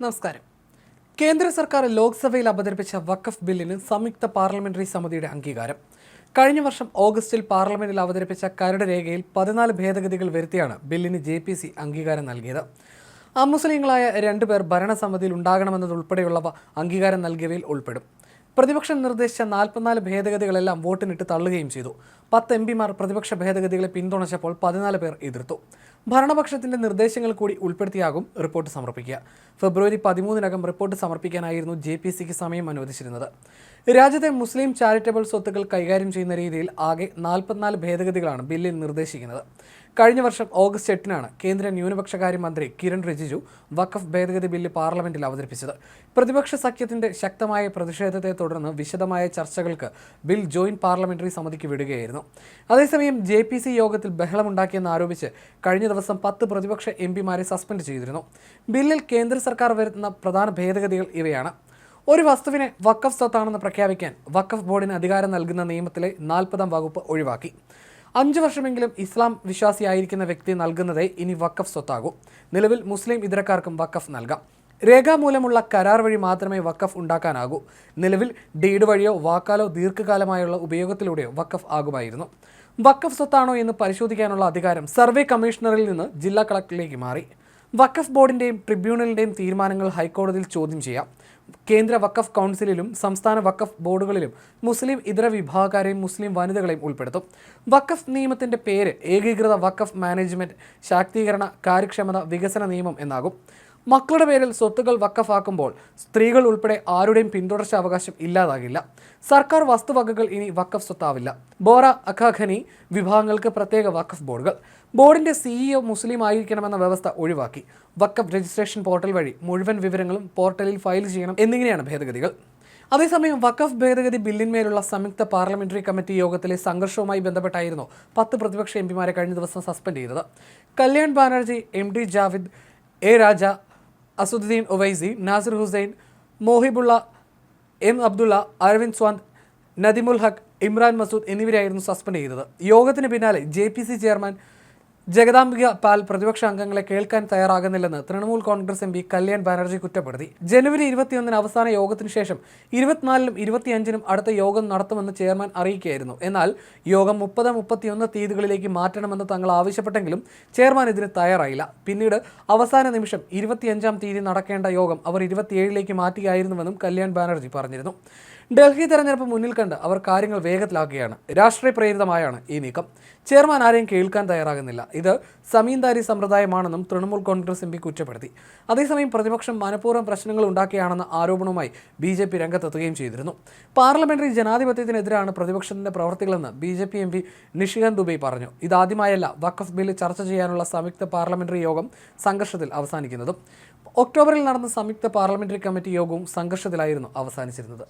നമസ്കാരം. കേന്ദ്ര സർക്കാർ ലോക്സഭയിൽ അവതരിപ്പിച്ച വഖഫ് ബില്ലിന് സംയുക്ത പാർലമെന്ററി സമിതിയുടെ അംഗീകാരം. കഴിഞ്ഞ വർഷം ഓഗസ്റ്റിൽ പാർലമെന്റിൽ അവതരിപ്പിച്ച കരട് രേഖയിൽ പതിനാല് ഭേദഗതികൾ വരുത്തിയാണ് ബില്ലിന് ജെ പി സി അംഗീകാരം നൽകിയത്. അമുസ്ലിങ്ങളായ രണ്ടുപേർ ഭരണസമിതിയിൽ ഉണ്ടാകണമെന്നതുൾപ്പെടെയുള്ളവ അംഗീകാരം നൽകിയവയിൽ ഉൾപ്പെടും. പ്രതിപക്ഷം നിർദ്ദേശിച്ച നാൽപ്പത്തിനാല് ഭേദഗതികളെല്ലാം വോട്ടിനിട്ട് തള്ളുകയും ചെയ്തു. പത്ത് എം പിമാർ പ്രതിപക്ഷ ഭേദഗതികളെ പിന്തുണച്ചപ്പോൾ പതിനാല് പേർ എതിർത്തു. ഭരണപക്ഷത്തിന്റെ നിർദ്ദേശങ്ങൾ കൂടി ഉൾപ്പെടുത്തിയാകും റിപ്പോർട്ട് സമർപ്പിക്കുക. ഫെബ്രുവരി പതിമൂന്നിനകം റിപ്പോർട്ട് സമർപ്പിക്കാനായിരുന്നു ജെ സമയം അനുവദിച്ചിരുന്നത്. രാജ്യത്തെ മുസ്ലിം ചാരിറ്റബിൾ സ്വത്തുക്കൾ കൈകാര്യം ചെയ്യുന്ന രീതിയിൽ ആകെ നാൽപ്പത്തിനാല് ഭേദഗതികളാണ് ബില്ലിൽ നിർദ്ദേശിക്കുന്നത്. കഴിഞ്ഞ വർഷം ഓഗസ്റ്റ് എട്ടിനാണ് കേന്ദ്ര ന്യൂനപക്ഷകാര്യ മന്ത്രി കിരൺ റിജിജു വഖഫ് ഭേദഗതി ബില്ല് പാർലമെന്റിൽ അവതരിപ്പിച്ചത്. പ്രതിപക്ഷ സഖ്യത്തിന്റെ ശക്തമായ പ്രതിഷേധത്തെ തുടർന്ന് വിശദമായ ചർച്ചകൾക്ക് ബിൽ ജോയിന്റ് പാർലമെന്ററി സമിതിക്ക് വിടുകയായിരുന്നു. അതേസമയം ജെ പി സി യോഗത്തിൽ ബഹളമുണ്ടാക്കിയെന്ന് ആരോപിച്ച് കഴിഞ്ഞ ദിവസം പത്ത് പ്രതിപക്ഷ എം പിമാരെ സസ്പെൻഡ് ചെയ്തിരുന്നു. ബില്ലിൽ കേന്ദ്ര സർക്കാർ വരുത്തുന്ന പ്രധാന ഭേദഗതികൾ ഇവയാണ്. ഒരു വസ്തുവിനെ വക്കഫ് സ്വത്താണെന്ന് പ്രഖ്യാപിക്കാൻ വക്കഫ് ബോർഡിന് അധികാരം നൽകുന്ന നിയമത്തിലെ നാൽപ്പതാം വകുപ്പ് ഒഴിവാക്കി. അഞ്ച് വർഷമെങ്കിലും ഇസ്ലാം വിശ്വാസിയായിരിക്കുന്ന വ്യക്തി നൽകുന്നതേ ഇനി വക്കഫ് സ്വത്താകൂ. നിലവിൽ മുസ്ലിം ഇതരക്കാർക്കും വക്കഫ് നൽകാം. രേഖാമൂലമുള്ള കരാർ വഴി മാത്രമേ വക്കഫ് ഉണ്ടാക്കാനാകൂ. നിലവിൽ ഡീഡ് വഴിയോ വാക്കാലോ ദീർഘകാലമായുള്ള ഉപയോഗത്തിലൂടെയോ വക്കഫ് ആകുമായിരുന്നു. വക്കഫ് സ്വത്താണോ എന്ന് പരിശോധിക്കാനുള്ള അധികാരം സർവേ കമ്മീഷണറിൽ നിന്ന് ജില്ലാ കളക്ടറിലേക്ക് മാറി. വഖഫ് ബോർഡിന്റെയും ട്രിബ്യൂണലിന്റെയും തീരുമാനങ്ങൾ ഹൈക്കോടതിയിൽ ചോദ്യം ചെയ്യാം. കേന്ദ്ര വഖഫ് കൗൺസിലിലും സംസ്ഥാന വഖഫ് ബോർഡുകളിലും മുസ്ലിം ഇതര വിഭാഗക്കാരെയും മുസ്ലിം വനിതകളെയും ഉൾപ്പെടുത്തും. വഖഫ് നിയമത്തിന്റെ പേര് ഏകീകൃത വഖഫ് മാനേജ്മെന്റ് ശാക്തീകരണ കാര്യക്ഷമത വികസന നിയമം എന്നാകും. മക്കളുടെ പേരിൽ സ്വത്തുക്കൾ വക്കഫാക്കുമ്പോൾ സ്ത്രീകൾ ഉൾപ്പെടെ ആരുടെയും പിന്തുടർച്ച അവകാശം ഇല്ലാതാകില്ല. സർക്കാർ വസ്തുവകകൾ ഇനി വക്കഫ് സ്വത്താവില്ല. ബോറ അഖാഖനി വിഭാഗങ്ങൾക്ക് പ്രത്യേക വക്കഫ് ബോർഡുകൾ. ബോർഡിന്റെ സിഇഒ മുസ്ലിം ആയിരിക്കണമെന്ന വ്യവസ്ഥ ഒഴിവാക്കി. വക്കഫ് രജിസ്ട്രേഷൻ പോർട്ടൽ വഴി മുഴുവൻ വിവരങ്ങളും പോർട്ടലിൽ ഫയൽ ചെയ്യണം എന്നിങ്ങനെയാണ് ഭേദഗതികൾ. അതേസമയം വക്കഫ് ഭേദഗതി ബില്ലിന്മേലുള്ള സംയുക്ത പാർലമെന്ററി കമ്മിറ്റി യോഗത്തിലെ സംഘർഷവുമായി ബന്ധപ്പെട്ടായിരുന്നു പത്ത് പ്രതിപക്ഷ എം പിമാരെ കഴിഞ്ഞ ദിവസം സസ്പെൻഡ് ചെയ്തത്. Kalyan Banerjee M D Javed A Raja Asaduddin Owaisi Nasir Hussain Mohibbullah M Abdullah Arvind Sawant Nadimul Haque Imran Masood എന്നിവരായിരുന്നു സസ്പെൻഡ് ചെയ്തത്. യോഗത്തിന് പിന്നാലെ ജെ ചെയർമാൻ ജഗദാംബിക പാൽ പ്രതിപക്ഷ അംഗങ്ങളെ കേൾക്കാൻ തയ്യാറാകുന്നില്ലെന്ന് തൃണമൂൽ കോൺഗ്രസ് എം പി കല്യാൺ ബാനർജി കുറ്റപ്പെടുത്തി. ജനുവരി ഇരുപത്തിയൊന്നിന് അവസാന യോഗത്തിന് ശേഷം ഇരുപത്തിനാലിനും ഇരുപത്തിയഞ്ചിനും അടുത്ത യോഗം നടത്തുമെന്ന് ചെയർമാൻ അറിയിക്കുകയായിരുന്നു. എന്നാൽ യോഗം മുപ്പത് മുപ്പത്തിയൊന്ന് തീയതികളിലേക്ക് മാറ്റണമെന്ന് തങ്ങൾ ആവശ്യപ്പെട്ടെങ്കിലും ചെയർമാൻ ഇതിന് തയ്യാറായില്ല. പിന്നീട് അവസാന നിമിഷം ഇരുപത്തിയഞ്ചാം തീയതി നടക്കേണ്ട യോഗം അവർ ഇരുപത്തിയേഴിലേക്ക് മാറ്റുകയായിരുന്നുവെന്നും കല്യാൺ ബാനർജി പറഞ്ഞിരുന്നു. ഡൽഹി തെരഞ്ഞെടുപ്പ് മുന്നിൽ കണ്ട് അവർ കാര്യങ്ങൾ വേഗത്തിലാക്കുകയാണ്. രാഷ്ട്രീയ പ്രേരിതമായാണ് ഈ നീക്കം. ചെയർമാൻ ആരെയും കേൾക്കാൻ തയ്യാറാകുന്നില്ല. ഇത് സമീന്ദാരി സമ്പ്രദായമാണെന്നും തൃണമൂൽ കോൺഗ്രസ് എം പി കുറ്റപ്പെടുത്തി. അതേസമയം പ്രതിപക്ഷം മനഃപൂർവം പ്രശ്നങ്ങൾ ഉണ്ടാക്കിയാണെന്ന ആരോപണവുമായി ബി ജെ പി രംഗത്തെത്തുകയും ചെയ്തിരുന്നു. പാർലമെന്ററി ജനാധിപത്യത്തിനെതിരാണ് പ്രതിപക്ഷത്തിന്റെ പ്രവർത്തികളെന്ന് B J P M P Nishikant Dubey പറഞ്ഞു. ഇതാദ്യമായല്ല വഖഫ് ബില്ല് ചർച്ച ചെയ്യാനുള്ള സംയുക്ത പാർലമെന്ററി യോഗം സംഘർഷത്തിൽ അവസാനിക്കുന്നതും. ഒക്ടോബറിൽ നടന്ന സംയുക്ത പാർലമെന്ററി കമ്മിറ്റി യോഗവും സംഘർഷത്തിലായിരുന്നു അവസാനിച്ചിരുന്നത്.